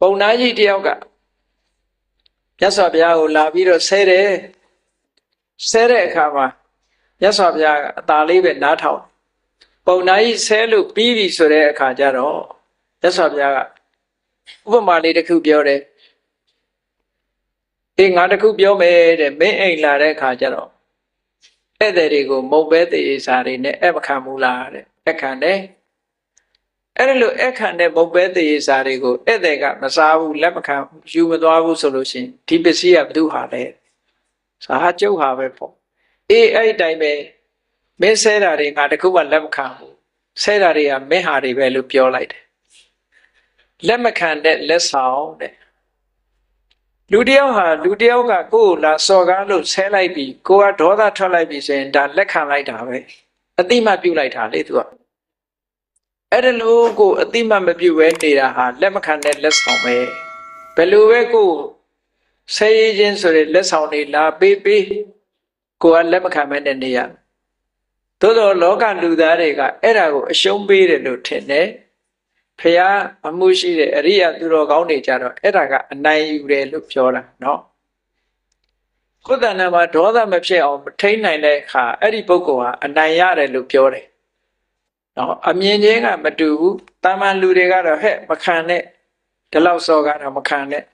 ပုံနာကြီးတယောက်ကမြတ်စွာဘုရားကိုလာပြီးတော့ဆဲတယ်ဆဲတဲ့အခါမှာမြတ်စွာဘုရားကအသာလေးပဲနားထောင်ပုံနာကြီးဆဲလို့ပြီးပြီဆိုတဲ့အခါကျတော့မြတ်စွာဘုရားကဥပမာလေးတစ်ခုပြောတယ်အေးငါတစ်ခုပြောမယ်တဲ့မင်းအိမ်လာတဲ့အခါကျတော့ဧည့်သည်တွေကိုမုံပဲသေးစာတွေနဲ့အမခံဘူးလားတဲ့အခန့်တယ် အဲ့ဒါလို့အခန့်တဲ့မုံပဲသေးစာတွေကိုဧည့်သည်ကမစားဘူးလက်မခံဘူးယူမသွားဘူးဆိုလို့ရှိရင်ဒီပစ္စည်းကဘယ်သူဟာလဲစာဟာကျုပ်ဟာပဲပေါ့အေးအဲ့ဒီတိုင်းပဲမင်းဆဲတာတွေငါတခုမှလက်မခံဘူးဆဲတာတွေကမင်းဟာတွေပဲလို့ပြောလိုက်တယ်လက်မခံတဲ့လက်ဆောင်တဲ့လူတယောက်ဟာလူတယောက်ကကိုယ်ကိုလာစော်ကားလို့ဆဲလိုက်ပြီးကိုကဒေါသထွက်လိုက်ပြီးဆိုရင်ဒါလက်ခံလိုက်တာပဲအတိမတ်ပြုတ်လိုက်တာလေသူက အဲ့ဒါလို့ကိုအတိမတ်မပြုတ်ပဲနေတာဟာလက်မခံတဲ့လက်ဆောင်ပဲဘယ်လိုပဲကိုဆဲရခြင်းဆိုတဲ့လက်ဆောင်တွေလာပေးပေးကိုကလက်မခံမဲနဲ့နေရသို့တော့လောကလူသားတွေကအဲ့ဒါကိုအရှုံးပေးတယ်လို့ထင်တယ်ဖះအမှုရှိတဲ့အရိယသူတော်ကောင်းတွေကြတော့အဲ့ဒါကအနိုင်ယူတယ်လို့ပြောတာเนาะကိုယ်တဏ္ဍာမှာဒေါသမဖြစ်အောင်မထိန်နိုင်တဲ့အခါအဲ့ဒီပုဂ္ဂိုလ်ဟာအနိုင်ရတယ်လို့ပြောတယ် နော်အမြင်ချင်းကမတူဘူးတာမန်လူတွေကတော့ဟဲ့မခံနဲ့ဒီလောက်စော်ကားတာမခံနဲ့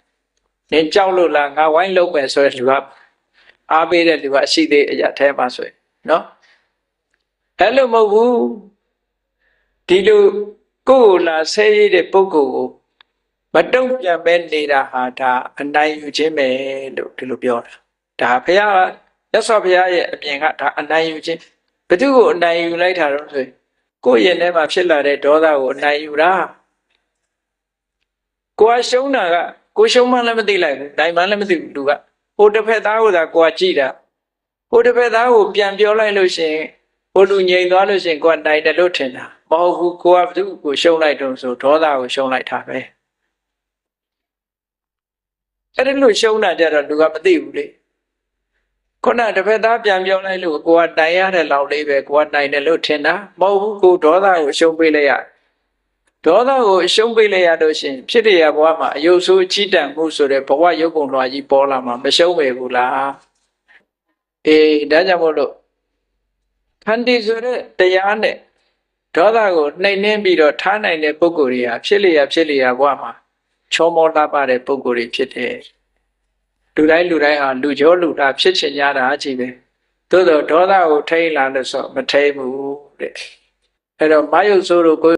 နင်ကြောက်လို့လားငါဝိုင်းလုပ်မယ်ဆိုတဲ့လူကအားပေးတဲ့လူကရှိသေးအရာထဲမှာဆိုရင်နော်အဲ့လိုမဟုတ်ဘူးဒီလိုကိုယ်လာဆဲရည်တဲ့ပုံကိုကိုမတုံ့ပြန်ပဲနေတာဟာဒါအနိုင်ယူခြင်းပဲလို့ဒီလိုပြောတာဒါဘုရားရသော်ဘုရားရဲ့အပြင်ကဒါအနိုင်ယူခြင်းဘယ်သူ့ကိုအနိုင်ယူလိုက်တာတော့ဆိုရင် ကိုယ့်ရင်ထဲမှာဖြစ်လာတဲ့ဒေါသကိုအနိုင်ယူတာကိုယ်ကရှုံးတာကကိုယ်ရှုံးမှလည်းမသိလိုက်ဘူးနိုင်မှလည်းမသိဘူးလူကဟိုတစ်ဖက်သားကိုသာကိုယ်ကကြည့်တာဟိုတစ်ဖက်သားကိုပြန်ပြောလိုက်လို့ရှိရင်ဟိုလူငြိမ်သွားလို့ရှိရင်ကိုယ်ကနိုင်တယ်လို့ထင်တာမဟုတ်ဘူးကိုကဘသူကိုရှုံးလိုက်တုံးဆိုဒေါသကိုရှုံးလိုက်တာပဲအဲ့ဒီလိုရှုံးတာကြတော့လူကမသိဘူးလေ ခုနတစ်ဖက်သားပြန်ပြောလိုက်လို့ကိုကတိုင်ရတဲ့လောက်လေးပဲကိုကတိုင်တယ်လို့ထင်တာမဟုတ်ဘူးကိုဒေါသကိုရှုံးပေးလိုက်ရဒေါသကိုရှုံးပေးလိုက်ရလို့ရှင်ဖြစ်ရဘဝမှာအယုတ်ဆိုးချီးတန်မှုဆိုတဲ့ဘဝရုပ်ပုံလွှာကြီးပေါ်လာမှာမရှုံးပဲဘူးလားအေးဒါကြောင့်မို့လို့ခန္တီဆိုတဲ့တရားနဲ့ဒေါသကိုနှိမ်နှင်းပြီးတော့ထားနိုင်တဲ့ပုံကိုယ်တွေဟာဖြစ်လျက်ဖြစ်လျက်ဘဝမှာချောမောလှပတဲ့ပုံကိုယ်တွေဖြစ်တယ် လူတိုင်းလူတိုင်းဟာလူကျော်လူတာဖြစ်ချင်ကြတာအကြည့်ပဲသို့တော့ဒေါသကိုထိန်းလာလို့ဆိုမထိန်းဘူးတဲ့အဲ့တော့မယုတ်ဆိုးတို့ကို